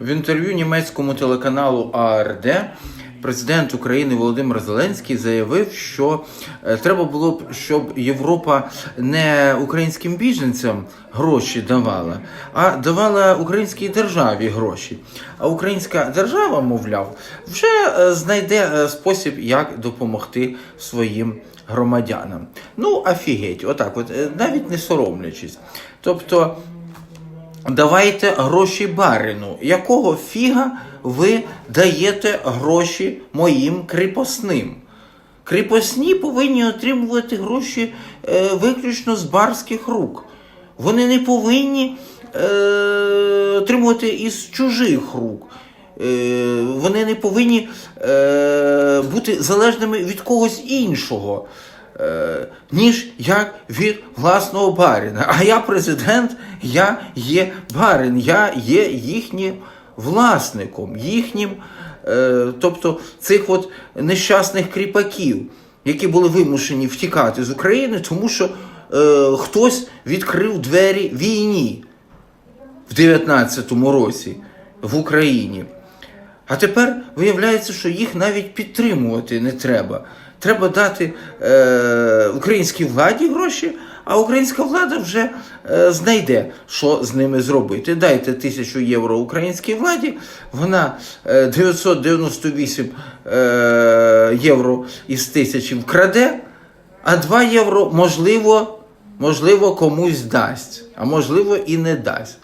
В інтерв'ю німецькому телеканалу АРД президент України Володимир Зеленський заявив, що е, треба було б, щоб Європа не українським біженцям гроші давала, а давала українській державі гроші. А українська держава, мовляв, вже е, знайде е, спосіб, як допомогти своїм громадянам. Ну, офігеть, отак, от навіть не соромлячись. Тобто. Давайте гроші барину. Якого фіга ви даєте гроші моїм кріпосним? Кріпосні повинні отримувати гроші е, виключно з барських рук. Вони не повинні е, отримувати із чужих рук. Е, вони не повинні е, бути залежними від когось іншого, ніж як від власного барина. А я президент, я є барин, я є їхнім власником, їхнім, е, тобто цих от нещасних кріпаків, які були вимушені втікати з України, тому що е, хтось відкрив двері війні в 19-му році в Україні. А тепер виявляється, що їх навіть підтримувати не треба. Треба дати е, українській владі гроші, а українська влада вже е, знайде, що з ними зробити. Дайте тисячу євро українській владі, вона е, 998 е, євро із тисячі вкраде, а 2 євро можливо, можливо комусь дасть, а можливо і не дасть.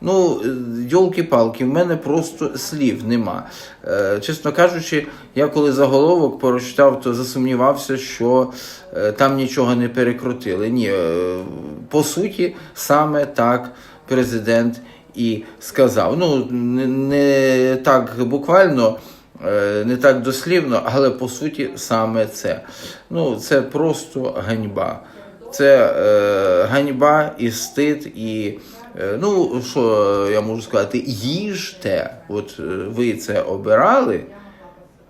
Ну, йолки-палки, в мене просто слів нема. Е, чесно кажучи, я коли заголовок прочитав, то засумнівався, що е, там нічого не перекрутили. Ні, е, по суті, саме так президент і сказав. Ну, не, так буквально. Е, Не так дослівно, але по суті саме це. Ну, це просто ганьба. Це е, ганьба і стид, і е, ну що я можу сказати, їжте. От е, ви це обирали.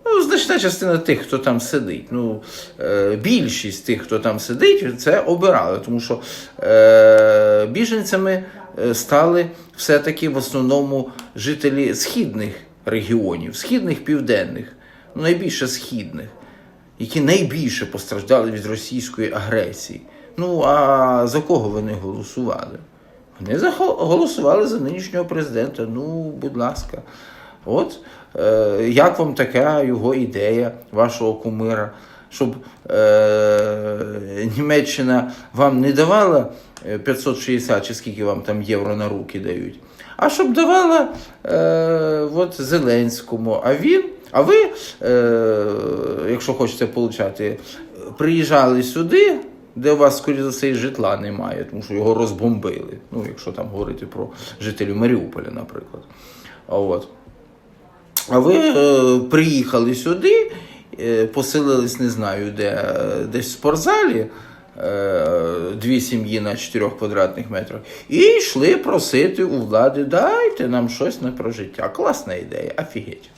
Ну, значна частина тих, хто там сидить. Ну, е, більшість тих, хто там сидить, це обирали, тому що е, біженцями е, стали все-таки в основному жителі східних регіонів, східних південних, ну найбільше східних, які найбільше постраждали від російської агресії. Ну а за кого вони голосували? Вони голосували за нинішнього президента. Ну, будь ласка. От е, як вам така його ідея, вашого кумира, щоб е, Німеччина вам не давала е, 560 чи скільки вам там євро на руки дають, а щоб давала е, от Зеленському. А він, а ви, е, якщо хочете получати, приїжджали сюди. Де у вас, скоріше за все, і житла немає, тому що його розбомбили. Ну, якщо там говорити про жителів Маріуполя, наприклад. А от. А ви е, приїхали сюди, е, поселились, не знаю, де, десь в спортзалі, е, дві сім'ї на 4 квадратних метрах, і йшли просити у влади, дайте нам щось на прожиття. Класна ідея, офігеть.